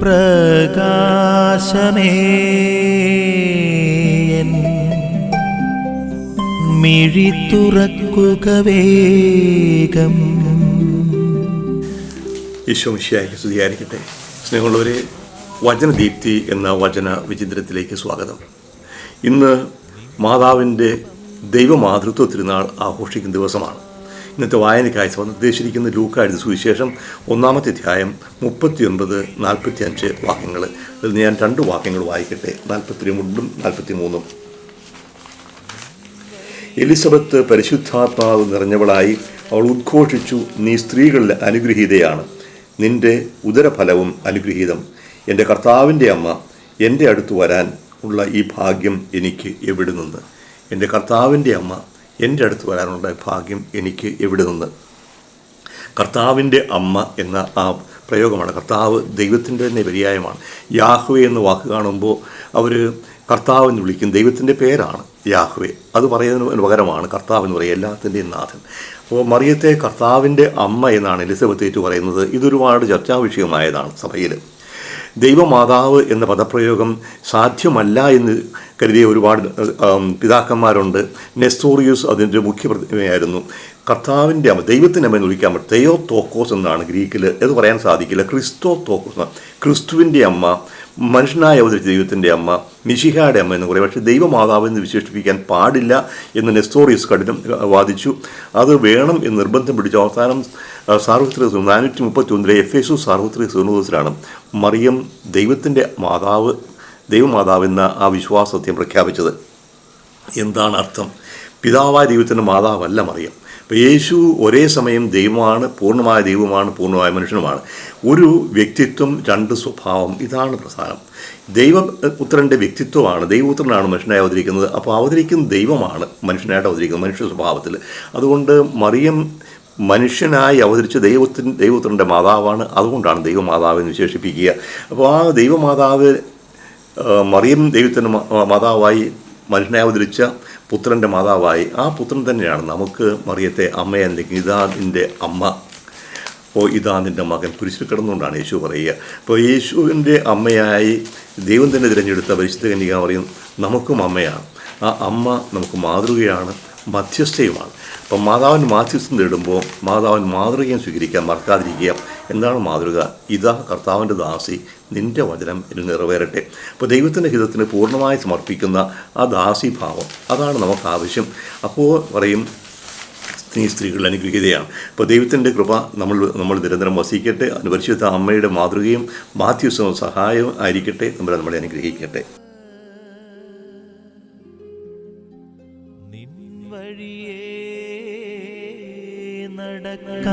പ്രകാശമേ. മിഴി തുറക്കുക വേഗം. സ്തുതിയായിരിക്കട്ടെ. സ്നേഹമുള്ളവരെ വചനദീപ്തി എന്ന വചന വിചിത്രത്തിലേക്ക് സ്വാഗതം. ഇന്ന് മാതാവിന്റെ ദൈവമാതൃത്വ തിരുനാൾ ആഘോഷിക്കുന്ന ദിവസമാണ്. ഇന്നത്തെ വായനയ്ക്കായി നിർദ്ദേശിച്ചിരിക്കുന്ന ലൂക്കായുടെ സുവിശേഷം ഒന്നാമത്തെ അധ്യായം മുപ്പത്തിയൊൻപത് നാൽപ്പത്തി അഞ്ച് വാക്യങ്ങൾ അതിൽ ഞാൻ രണ്ട് വാക്യങ്ങൾ വായിക്കട്ടെ. നാൽപ്പത്തി രണ്ടും നാൽപ്പത്തി മൂന്നും എലിസബത്ത് പരിശുദ്ധാത്മാവ് നിറഞ്ഞവളായി അവൾ ഉദ്ഘോഷിച്ചു നീ സ്ത്രീകളിൽ അനുഗ്രഹീതയാണ്. നിന്റെ ഉദരഫലവും അനുഗ്രഹീതം. എന്റെ കർത്താവിന്റെ അമ്മ എന്റെ അടുത്ത് വരാൻ ഉള്ള ഈ ഭാഗ്യം എനിക്ക് എവിടെ നിന്ന് എന്റെ കർത്താവിന്റെ അമ്മ എന്റെ അടുത്ത് വരാനുള്ള ഭാഗ്യം എനിക്ക് എവിടെ നിന്ന്? കർത്താവിന്റെ അമ്മ എന്ന ആ പ്രയോഗമാണ്. കർത്താവ് ദൈവത്തിന്റെ തന്നെ പര്യായമാണ്. യാഹ്വേ എന്ന വാക്ക് കാണുമ്പോൾ അവർ കർത്താവ് എന്ന് വിളിക്കും. ദൈവത്തിന്റെ പേരാണ് യാഹ്വേ. അത് പറയുന്നതിന് പകരമാണ് കർത്താവ് എന്ന് പറയുക എല്ലാത്തിന്റെയും നാഥൻ. അപ്പോൾ മറിയത്തെ കർത്താവിന്റെ അമ്മ എന്നാണ് എലിസബത്ത് ഏറ്റു പറയുന്നത്. ഇതൊരുപാട് ചർച്ചാ വിഷയമായതാണ് സഭയിൽ. ദൈവമാതാവ് എന്ന പദപ്രയോഗം സാധ്യമല്ല എന്ന് കരുതിയ ഒരുപാട് പിതാക്കന്മാരുണ്ട്. നെസ്റ്റോറിയസ് അതിന്റെ മുഖ്യ പ്രതിമയായിരുന്നു. കർത്താവിന്റെ അമ്മ ദൈവത്തിന്റെ അമ്മ എന്ന് വിളിക്കാൻ പറ്റും. തെയോ തോക്കോസ് എന്നാണ് ഗ്രീക്കിൽ അത് പറയാൻ സാധിക്കില്ല. ക്രിസ്തോ തോക്കോസ്. ക്രിസ്തുവിന്റെ അമ്മ മനുഷ്യനായ അവതരിച്ച ദൈവത്തിന്റെ അമ്മ മിഷിഹയുടെ അമ്മ എന്ന് പറയും. പക്ഷേ ദൈവമാതാവ് എന്ന് വിശേഷിപ്പിക്കാൻ പാടില്ല എന്ന് നെസ്റ്റോറിയസ് കഠിനം വാദിച്ചു. അത് വേണം എന്ന് നിർബന്ധം പിടിച്ചു അവസാനം സാർവത്രിക നാനൂറ്റി മുപ്പത്തി ഒന്നിലെ എഫ് എസു സാർവത്രിക സുനോദസിലാണ് മറിയം ദൈവത്തിന്റെ മാതാവ് ദൈവമാതാവ് എന്ന ആ വിശ്വാസത്യം പ്രഖ്യാപിച്ചത്. എന്താണ് അർത്ഥം? പിതാവായ ദൈവത്തിന്റെ മാതാവല്ല മറിയം. അപ്പോൾ യേശു ഒരേ സമയം ദൈവമാണ് പൂർണമായ ദൈവമാണ് പൂർണമായ മനുഷ്യനുമാണ്. ഒരു വ്യക്തിത്വം രണ്ട് സ്വഭാവം ഇതാണ് പ്രധാനം. ദൈവപുത്രന്റെ വ്യക്തിത്വമാണ് ദൈവപുത്രനാണ് മനുഷ്യനായി അവതരിക്കുന്നത്. അപ്പോൾ അവതരിക്കുന്ന ദൈവമാണ് മനുഷ്യനായിട്ട് അവതരിക്കുന്നത് മനുഷ്യ സ്വഭാവത്തിൽ. അതുകൊണ്ട് മറിയം മനുഷ്യനായി അവതരിച്ച ദൈവത്തിൻ ദൈവപുത്രന്റെ മാതാവാണ്. അതുകൊണ്ടാണ് ദൈവമാതാവ് എന്ന് വിശേഷിപ്പിക്കുക. അപ്പോൾ ആ ദൈവമാതാവ് മറിയം ദൈവത്തിന്റെ മാതാവായി മനുഷ്യനെ അവതരിച്ച പുത്രന്റെ മാതാവായി. ആ പുത്രൻ തന്നെയാണ് നമുക്ക് മറിയത്തെ അമ്മ അല്ലെങ്കിൽ ഇതാ നിന്റെ അമ്മ. ഓ ഇതാ നിന്റെ മകൻ. കുരിശിൽ കിടന്നുകൊണ്ടാണ് യേശു പറയുക. അപ്പോൾ യേശുവിന്റെ അമ്മയായി ദൈവം തന്നെ തിരഞ്ഞെടുത്ത പരിശുദ്ധ കന്യക പറയും നമുക്കും അമ്മയാണ്. ആ അമ്മ നമുക്ക് മാതൃകയാണ്. മധ്യസ്ഥയുമാണ്. അപ്പം മാതാവിന് മാധ്യസ്ഥം നേടുമ്പോൾ മാതാവിന് മാതൃകയും സ്വീകരിക്കാൻ മറക്കാതിരിക്കുക. എന്താണ് മാതൃക? ഇതാ കർത്താവിന്റെ ദാസി നിന്റെ വചനം ഇതിൽ നിറവേറട്ടെ. അപ്പോൾ ദൈവത്തിന്റെ ഹിതത്തിന് പൂർണമായി സമർപ്പിക്കുന്ന ആ ദാസി ഭാവം അതാണ് നമുക്ക് ആവശ്യം. അപ്പോൾ പറയും സ്ത്രീ സ്ത്രീകൾ അനുഗ്രഹീതയാണ്. അപ്പോൾ ദൈവത്തിന്റെ കൃപ നമ്മൾ നമ്മൾ നിരന്തരം വസിക്കട്ടെ. അനുപരിശുദ്ധ അമ്മയുടെ മാതൃകയും മാധ്യസ്ഥവും സഹായവും ആയിരിക്കട്ടെ. നമ്മൾ നമ്മളെ അനുഗ്രഹിക്കട്ടെ. വഴിയേ നടക്ക